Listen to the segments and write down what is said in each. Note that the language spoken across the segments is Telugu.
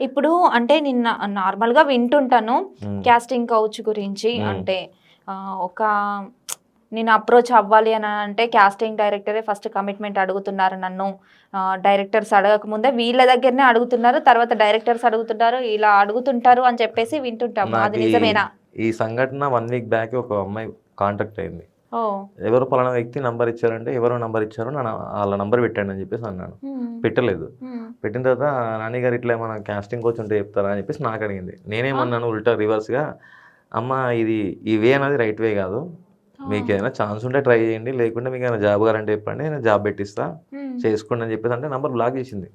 ఇప్పుడు అంటే నిన్న నార్మల్గా వింటుంటాను. క్యాస్టింగ్ కౌచ్ గురించి. అంటే ఒక నేను అప్రోచ్ అవ్వాలి అని అంటే క్యాస్టింగ్ డైరెక్టరే ఫస్ట్ కమిట్మెంట్ అడుగుతున్నారు నన్ను డైరెక్టర్స్ అడగక ముందే వీళ్ళ దగ్గరనే అడుగుతున్నారు తర్వాత డైరెక్టర్స్ అడుగుతున్నారు ఇలా అడుగుతుంటారు అని చెప్పేసి వింటుంటాము అది ఈ- నిజమేనా ఈ సంఘటన వన్ వీక్ బ్యాక్ ఒక అమ్మాయి కాంటాక్ట్ అయింది ఎవరు పలానా వ్యక్తి నంబర్ ఇచ్చారంటే ఎవరు నంబర్ ఇచ్చారో నా వాళ్ళ నంబర్ పెట్టండి అని చెప్పేసి అన్నాను. పెట్టలేదు. పెట్టిన తర్వాత నాని గారు ఇట్లా ఏమైనా కాస్టింగ్ కోచ్ ఉంటే చెప్తారా అని చెప్పేసి నాకు అడిగింది. నేనేమన్నాను ఉల్టా రివర్స్గా అమ్మ ఇది ఈ వే అనేది రైట్ వే కాదు. మీకు ఏదైనా ఛాన్స్ ఉంటే ట్రై చేయండి. లేకుంటే మీకు ఏమైనా జాబ్ గారంటే చెప్పండి. నేను జాబ్ పెట్టిస్తా. చేసుకోండి అని చెప్పేసి అంటే నంబర్ బ్లాక్ చేసింది.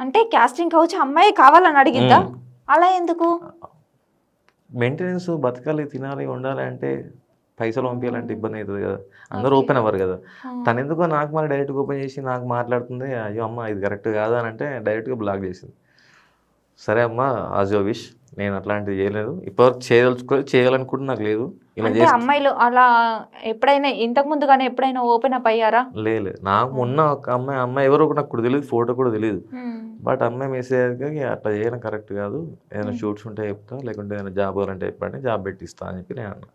అంటే క్యాస్టింగ్ కౌచ్ అమ్మాయి కావాలని అడిగిందా. అలా ఎందుకు? మెయింటెనెన్స్ బతకాలి తినాలి ఉండాలి అంటే పైసలు పంపించాలంటే ఇబ్బంది అవుతుంది కదా. అందరూ. ఓపెన్ అవ్వరు కదా. తను ఎందుకో నాకు మరి డైరెక్ట్గా ఓపెన్ చేసి నాకు మాట్లాడుతుంది అయ్యో అమ్మ ఇది కరెక్ట్ కాదా అని అంటే డైరెక్ట్గా బ్లాక్ చేసింది. సరే అమ్మ ఆజ్ యో విష్ నేను అట్లాంటివి చేయలేదు. ఇప్పటివరకు చేయదలుచుకో చేయాలనుకుంటే నాకు లేదు. ఇలా అంటే అమ్మాయిలు అలా ఎప్పుడైనా ఇంతకు ముందు కానీ ఎప్పుడైనా ఓపెన్ అప్ అయ్యారా? లేదు. నాకు మొన్న ఒక అమ్మాయి అమ్మాయి ఎవరో నాకు కూడా తెలియదు ఫోటో కూడా తెలియదు బట్ అమ్మాయి మెసేజ్ అట్లా చేయడం కరెక్ట్ కాదు. ఏదైనా. షూట్స్ ఉంటే చెప్తా లేకుంటే ఏదైనా జాబ్ కావాలంటే చెప్పండి జాబ్ పెట్టిస్తా అని చెప్పి నేను అన్నా.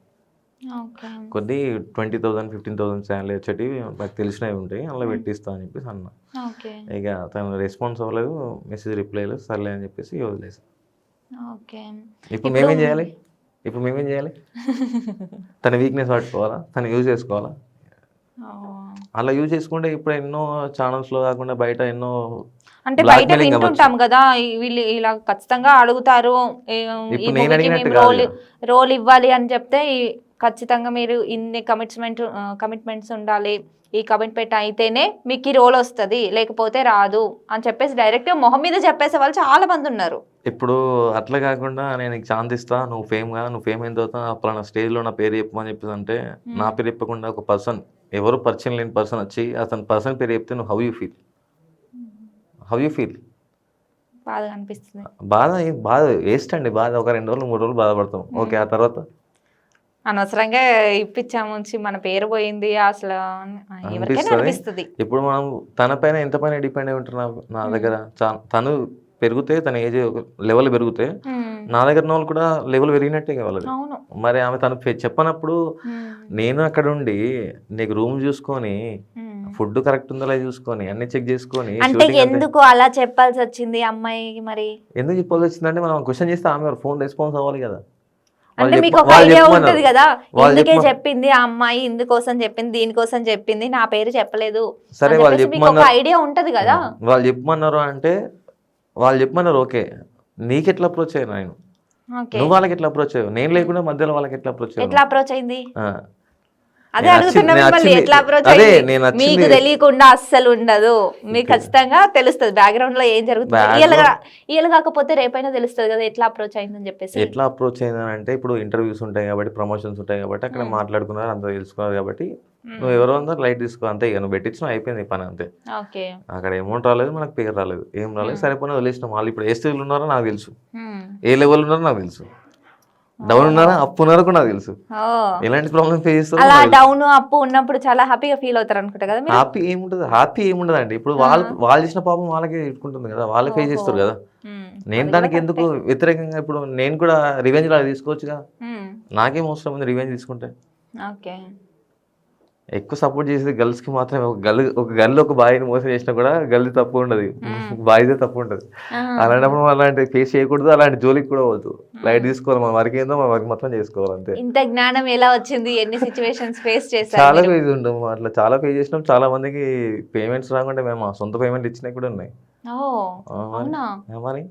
కొద్ది twenty thousand fifteen thousand salary వచ్చేటివి నాకు తెలిసినవి ఉంటాయి. అందులో Hmm. పెట్టిస్తా అని చెప్పేసి అన్నా. ఇక తను రెస్పాన్స్ అవ్వలేదు. మెసేజ్ రిప్లై లేదు. సర్లే అని చెప్పేసి వదిలేసి. ఓకే. ఇప్పుడు మేమేం చేయాలి? ఇప్పుడు మేమేం చేయాలి? తన వీక్నెస్ పట్టుకోవాలా తను యూజ్ చేసుకోవాలా? అలా యూజ్ చేసుకుంటే ఇప్పుడు ఎన్నో ఛానల్స్లో కాకుండా బయట ఎన్నో అంటే బయట వింటుంటాం కదా వీళ్ళు ఇలా ఖచ్చితంగా అడుగుతారు. రోల్ ఇవ్వాలి అని చెప్తే ఖచ్చితంగా మీరు ఇన్ని కమిట్మెంట్ కమిట్మెంట్స్ ఉండాలి. ఈ కమిట్మెంట్ అయితేనే మీకు ఈ రోల్ వస్తుంది లేకపోతే రాదు అని చెప్పేసి డైరెక్ట్ మొహం మీద చెప్పేసే వాళ్ళు చాలా మంది ఉన్నారు. ఇప్పుడు అట్లా కాకుండా నేను ఛాన్స్ ఇస్తా నువ్వు ఫేమ్గా నువ్వు ఫేమ్ అయిన తర్వాత పలానా స్టేజ్లో నా పేరు చెప్పమని చెప్పేసి అంటే నా పేరు చెప్పకుండా ఒక పర్సన్ ఎవరు పరిచయం లేని పర్సన్ వచ్చి అతని పర్సన్ పేరు చెప్తే నువ్వు how you feel how you feel బాధ అనిపిస్తుంది. బాధ బాధ వేస్ట్ అండి. బాధ ఒక రెండు రోజులు మూడు రోజులు బాధపడతాం. ఓకే ఆ తర్వాత అనవసరంగా ఇప్పించాము మన పేరు పోయింది అసలు. ఎవరికైనా అనిపిస్తది. ఇప్పుడు మనం తన పైన ఎంత పైన డిపెండ్ అయి ఉంటారు నా దగ్గర? తను పెరిగితే తన ఏజ్ లెవెల్ పెరిగితే నా దగ్గర వాళ్ళు కూడా లెవెల్ పెరిగినట్టే కావాలి మరి ఆమె తను చెప్పనప్పుడు నేను అక్కడ ఉండి నీకు రూమ్ చూసుకొని. ఫుడ్ కరెక్ట్ ఉందో లేదో చూసుకొని అన్ని చెక్ చేసుకొని అంటే ఎందుకు అలా చెప్పాల్సి వచ్చింది అమ్మాయికి మరి? ఎందుకు చెప్పాల్సి వచ్చిందంటే మనం క్వశ్చన్ చేస్తే ఆమె ఫోన్ రెస్పాన్స్ అవ్వాలి కదా. అంటే మీకు ఒక ఐడియా. ఉంటది కదా. చెప్పమ- చెప్పింది ఆ అమ్మాయి ఇందుకోసం చెప్పింది దీనికోసం చెప్పింది నా పేరు చెప్పలేదు సరే వాళ్ళు చెప్పమన్నారు. ఐడియా ఉంటది కదా. వాళ్ళు చెప్పమన్నారు అంటే వాళ్ళు చెప్పమన్నారు ఓకే నీకు ఎట్లా అప్రోచ్ అయ్యాను నేను? నువ్వు వాళ్ళకి ఎట్లా అప్రోచ్ అయ్యావు? నేను లేకుండా మధ్యలో వాళ్ళకి ఎట్లా అప్రోచ్ ఎట్లా అప్రోచ్ అయింది. అదే అడుగుతున్నా మిమ్మల్ని ఎట్లా అప్రోచ్ మీకు తెలియకుండా అస్సలు ఉండదు. మీకు ఖచ్చితంగా తెలుస్తుంది. బ్యాక్గ్రౌండ్లో ఏం జరుగుతుంది? కాకపోతే రేపైనా తెలుస్తుంది కదా ఎట్లా అప్రోచ్ అయిందని చెప్పేసి. ఎట్లా అప్రోచ్ అయిందని అంటే ఇప్పుడు ఇంటర్వ్యూస్ ఉంటాయి కాబట్టి ప్రమోషన్స్ ఉంటాయి కాబట్టి అక్కడ. మాట్లాడుకున్నారు అంత తెలుసుకున్నారు కాబట్టి నువ్వు ఎవరో అందరూ లైట్ తీసుకో అంతే ఇక నువ్వు పెట్టించిన అయిపోయింది పని అంతే. అక్కడ అమౌంట్ రాలేదు మనకు పేరు రాలేదు. ఏం రాలేదు. సరిపోయిన వదిలేసినాం. వాళ్ళు ఇప్పుడు ఏ స్టేజ్లో ఉన్నారో నాకు తెలుసు. ఏ లెవెల్ ఉన్నారో నాకు తెలుసు. డౌన్ ఉన్నారా? అప్పు ఉన్నారో కూడా నాకు తెలుసు. ఎలాంటి ప్రాబ్లమ్ ఫేస్ చేస్తారో అలా డౌన్ అప్పు ఉన్నప్పుడు చాలా హ్యాపీగా ఫీల్ అవుతారు అనుకుంటా కదా హ్యాపీ ఏముంటుంది హ్యాపీ ఏముండదు అండి ఇప్పుడు వాళ్ళు వాళ్ళు చేసిన పాపం వాళ్ళకే ఇట్టుకుంటుంది కదా. వాళ్ళే ఫేస్ చేస్తారు. కదా. నేను దానికి ఎందుకు. వ్యతిరేకంగా ఇప్పుడు నేను కూడా రివెంజ్ లాగా తీసుకోవచ్చుగా? నాకేం అవసరం ఉంది రివెంజ్ తీసుకుంటే? ఓకే. ఎక్కువ సపోర్ట్ చేసేది గర్ల్స్కి మాత్రమే. ఒక గర్ల్ ఒక గర్ల్ ఒక బాయ్ని మోసం చేసినా కూడా గర్ల్ తప్పు ఉండదు. బాయ్దే తప్పు ఉండదు అలాంటప్పుడు మనం అలాంటి ఫేస్ చేయకూడదు అలాంటి జోలికి కూడా పోవద్దు. లైట్ తీసుకోవాలి మన వరకు ఏందో మన వరకు మొత్తం చేసుకోవాలి అంతే. ఇంత జ్ఞానం ఎలా వచ్చింది? ఎన్ని సిచ్యువేషన్స్ ఫేస్ చేశారు చాలా? ఫేజ్ ఉంటాం అట్లా చాలా పే చేసినాం. చాలా మందికి పేమెంట్స్ రాకుండా మేము సొంత పేమెంట్ ఇచ్చినవి కూడా ఉన్నాయి. మరి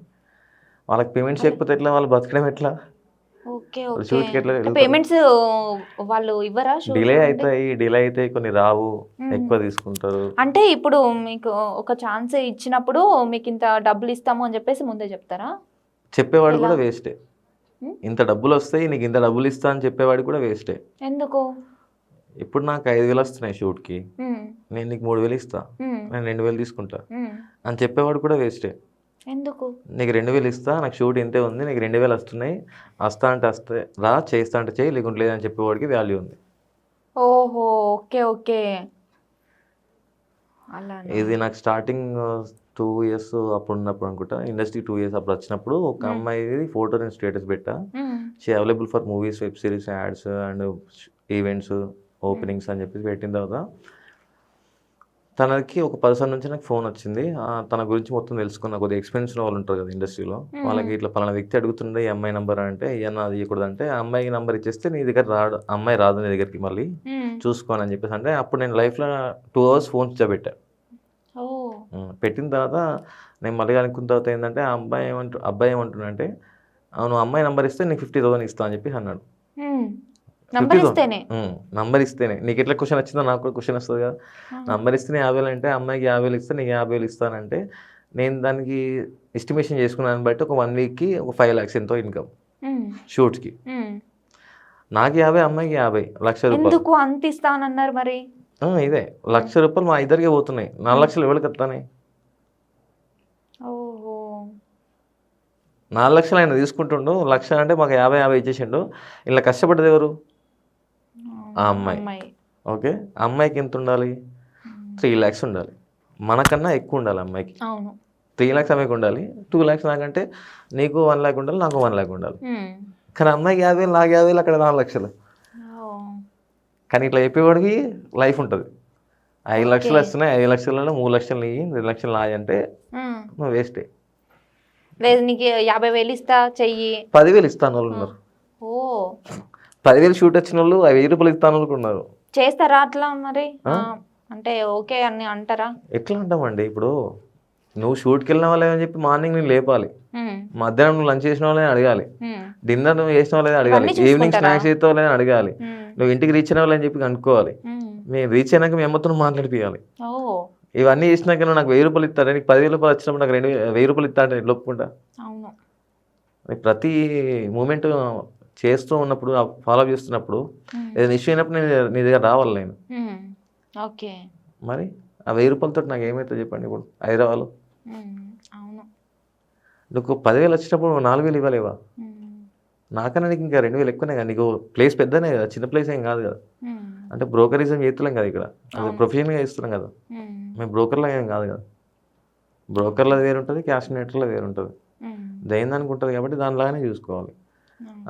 వాళ్ళకి పేమెంట్స్ చేయకపోతే ఎట్లా? వాళ్ళు బతకడం ఎట్లా? కి ఎట్లా? పేమెంట్స్ వాళ్ళు ఇవ్వరా డిలే? అవుతాయి డిలే అయితే కొన్ని రావు. ఎక్కువ తీసుకుంటారు అంటే ఇప్పుడు మీకు ఒక ఛాన్స్ ఇచ్చినప్పుడు మీకు ఇంత డబ్బులు ఇస్తాము అని చెప్పేసి ముందే చెప్తారా చెప్పేవాడు కూడా? వేస్టే? ఇంత డబ్బులు వస్తాయి నీకు ఇంత డబ్బులు ఇస్తా అని చెప్పేవాడు కూడా వేస్టే ఎందుకు ఇప్పుడు నాకు ఐదు వేలు వస్తున్నాయి షూట్కి ఉమ్, నేను నీకు మూడు వేలు ఇస్తా నేను రెండు వేలు తీసుకుంటా. అని చెప్పేవాడు కూడా వేస్టే ఎందుకు నీకు రెండు వేలు ఇస్తా నాకు షూట్ ఇంతే ఉంది నీకు రెండు వేలు వస్తున్నాయి వస్తా అంటే వస్తే రా చేస్తా అంటే చేయి లేకుంటే లేదని చెప్పేవాడికి వాల్యూ ఉంది ఓహో ఓకే ఓకే అలా ఇది నాకు స్టార్టింగ్ టూ ఇయర్స్ అప్పుడు ఉన్నప్పుడు అనుకుంటా ఇండస్ట్రీ టూ ఇయర్స్ అప్పుడు వచ్చినప్పుడు ఒక. అమ్మాయి ఫోటో నేను స్టేటస్ పెట్టా. She available for movies web series ads and events openings అని చెప్పేసి పెట్టిన తర్వాత తనకి ఒక పర్సన్ నుంచి నాకు ఫోన్ వచ్చింది. తన గురించి మొత్తం తెలుసుకున్న కొద్దిగా ఎక్స్పీరియన్స్ వాళ్ళు ఉంటారు కదా ఇండస్ట్రీలో. వాళ్ళకి ఇట్లా పలానా వ్యక్తి అడుగుతుండే ఈ అమ్మాయి నెంబర్? అంటే ఇవన్న అది ఇవ్వకూడదు అంటే అమ్మాయి నెంబర్ ఇచ్చేస్తే నీ దగ్గర రాడు అమ్మాయి రాదు నీ దగ్గరికి మళ్ళీ. చూసుకోని అని చెప్పేసి. అంటే అప్పుడు నేను లైఫ్లో టూ అవర్స్ ఫోన్ ఉమ్, పెట్టిన తర్వాత నేను మళ్ళీ అనుకున్న తర్వాత ఏంటంటే ఆ అబ్బాయి ఏమంటు అబ్బాయి ఏమంటున్నాడంటే అవును అమ్మాయి నంబర్ ఇస్తే నీకు ఫిఫ్టీ థౌసండ్ ఇస్తా అని చెప్పి అన్నాడు. నంబర్ 50,000. ఇస్తేనే. నంబర్ ఇస్తేనే. నీకు ఎట్లా క్వశ్చన్ వచ్చిందో నాకు కూడా క్వశ్చన్ వస్తుంది కదా. నంబర్ ఇస్తేనే యాభై వేలు అంటే అమ్మాయికి యాభై వేలు ఇస్తే నీకు యాభై వేలు ఇస్తానంటే నేను దానికి ఎస్టిమేషన్ చేసుకున్నాను బట్టి ఒక వన్ వీక్కి ఒక ఫైవ్ ల్యాక్స్ ఎంతో ఇన్కమ్. షూట్స్కి మ్మ్. నాకు యాభై అమ్మాయికి యాభై లక్ష రూపాయలు. అంత ఇస్తానన్నారు మరి? ఇదే. లక్ష రూపాయలు మా ఇద్దరికి పోతున్నాయి. నాలుగు లక్షలు ఎవరికి వస్తానే ఓహో. నాలుగు లక్షలు ఆయన తీసుకుంటుండు. లక్ష అంటే మాకు యాభై యాభై ఇచ్చేసిండు. ఇలా కష్టపడ్డది ఎవరు? ఆ అమ్మాయి. ఓకే? అమ్మాయికి ఎంత ఉండాలి. త్రీ ల్యాక్స్ ఉండాలి. మనకన్నా ఎక్కువ ఉండాలి అమ్మాయికి. త్రీ ల్యాక్స్ అమ్మాయికి ఉండాలి. టూ ల్యాక్స్ నాకంటే నీకు వన్ ల్యాక్ ఉండాలి నాకు వన్ ల్యాక్ ఉండాలి. కానీ అమ్మాయికి యాభై వేలు నాకు యాభై వేలు అక్కడ నాలుగు లక్షలు. కానీ ఇట్లా చెప్పేవాడికి లైఫ్ ఉంటుంది. ఐదు లక్షలు. వస్తున్నాయి ఐదు లక్షలలో మూడు లక్షలు నీ రెండు లక్షలు నాయి అంటే. నువ్వు వేస్టే. లేదు నీకు యాభై వేలు ఇస్తా చెయ్యి. పదివేలు ఇస్తాను వాళ్ళు ఉన్నారు. ఓ. పదివేలు షూట్ వచ్చిన వాళ్ళు ఆ వెయ్యి రూపాయలు ఇస్తాను ఉన్నారు. చేస్తారా అట్లా మరి? అంటే ఓకే అని అంటారా? ఎట్లా అంటామండి ఇప్పుడు? నువ్వు షూట్కి వెళ్ళిన వాళ్ళే అని చెప్పి మార్నింగ్ నేను లేపాలి. మ్మ్. మధ్యాహ్నం నువ్వు లంచ్ చేసిన వాళ్ళని అడగాలి. మ్మ్. డిన్నర్ నువ్వు చేసిన వాళ్ళని అడగాలి. ఈవినింగ్? స్నాక్స్ చేసే వాళ్ళని అడగాలి. మ్మ్. నువ్వు ఇంటికి రీచ్ అయిన వాళ్ళని చెప్పి కనుక్కోవాలి. మ్మ్. మేము రీచ్ అయినాక మీ అమ్మతో మాట్లాడిపియాలి. ఇవన్నీ చేసినాక నువ్వు నాకు వెయ్యి రూపాయలు ఇస్తాడు నీకు పదివేల రూపాయలు వచ్చినప్పుడు నాకు రెండు వెయ్యి రూపాయలు ఇస్తాడు నేను ఒప్పుకుంటా? ప్రతి మూమెంట్ చేస్తూ ఉన్నప్పుడు ఫాలో చేస్తున్నప్పుడు. ఏదైనా ఇష్యూ అయినప్పుడు నేను నీ దగ్గర రావాలి నేను. ఓకే మరి ఆ వెయ్యి రూపాయలతో నాకు ఏమవుతుంది చెప్పండి ఇప్పుడు హైదరాబాద్. అవును నువ్వు పదివేలు వచ్చినప్పుడు నాలుగు వేలు ఇవ్వలేవా. నాకన్నా నీకు ఇంకా రెండు వేలు ఎక్కువనే కదా నీకు ప్లేస్ పెద్దనే కదా చిన్న ప్లేస్ ఏం కాదు కదా. అంటే బ్రోకరిజం చేస్తున్నాం కదా ఇక్కడ అది అవును. ప్రొఫెషన్గా చేస్తున్నాం కదా మ్మ్. బ్రోకర్లో ఏం కాదు కదా బ్రోకర్లో వేరు ఉంటుంది క్యాష్ నెట్లో వేరు ఉంటుంది మ్మ్. దేని దానికి ఉంటుంది కాబట్టి దానిలాగానే చూసుకోవాలి.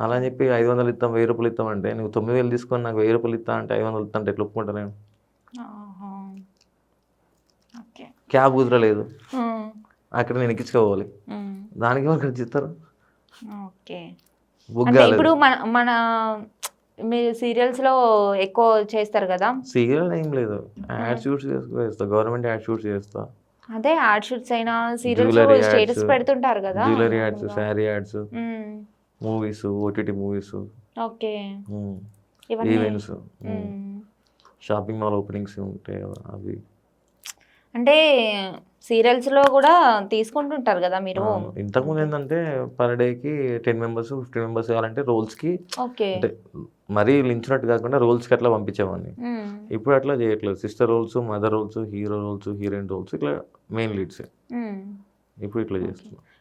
అలా అని చెప్పి ఐదు వందలు ఇస్తాం వెయ్యి రూపాయలు ఇస్తాం అంటే నువ్వు తొమ్మిది వేలు తీసుకొని నాకు వెయ్యి రూపాయలు ఇస్తా అంటే ఐదు వందలు ఇస్తా అంటే ఎట్లా ఒప్పుకుంటా నేను? క్యాబ్ కుదరలేదు. అక్కడ నేను ఎక్కించుకోవాలి. దానికి అంటే కాలేదు. ఇప్పుడు మన మన మీరు సీరియల్స్లో ఎక్కువ చేస్తారు కదా? సీరియల్ ఏం లేదు. యాడ్ షూట్స్ చేస్తా. గవర్నమెంట్ యాడ్ షూట్స్ చేస్తా. అదే యాడ్ షూట్స్ అయినా సీరియల్స్ స్టేటస్ పెడుతుంటారు కదా? Jewellery ads sari ads. Movies OTT movies okay. ఇవన్నీ ఈవెంట్స్. షాపింగ్ మాల్ ఓపెనింగ్స్ ఉంటాయి అవి అంటే సీరియల్స్లో కూడా తీసుకుంటుంటారు కదా మీరు. ఇంతకుముందు ఏంటంటే పర్ డేకి టెన్ మెంబర్స్ ఫిఫ్టీన్ మెంబర్స్ కావాలంటే రోల్స్కి ఓకే. అంటే మరీ లించినట్టు కాకుండా రోల్స్కి అట్లా పంపించేవాడిని. ఇప్పుడు అట్లా చేయట్లేదు. Sister roles mother roles hero roles heroine roles ఇట్లా మెయిన్ లీడ్స్. ఇప్పుడు ఇట్లా చేస్తున్నాం.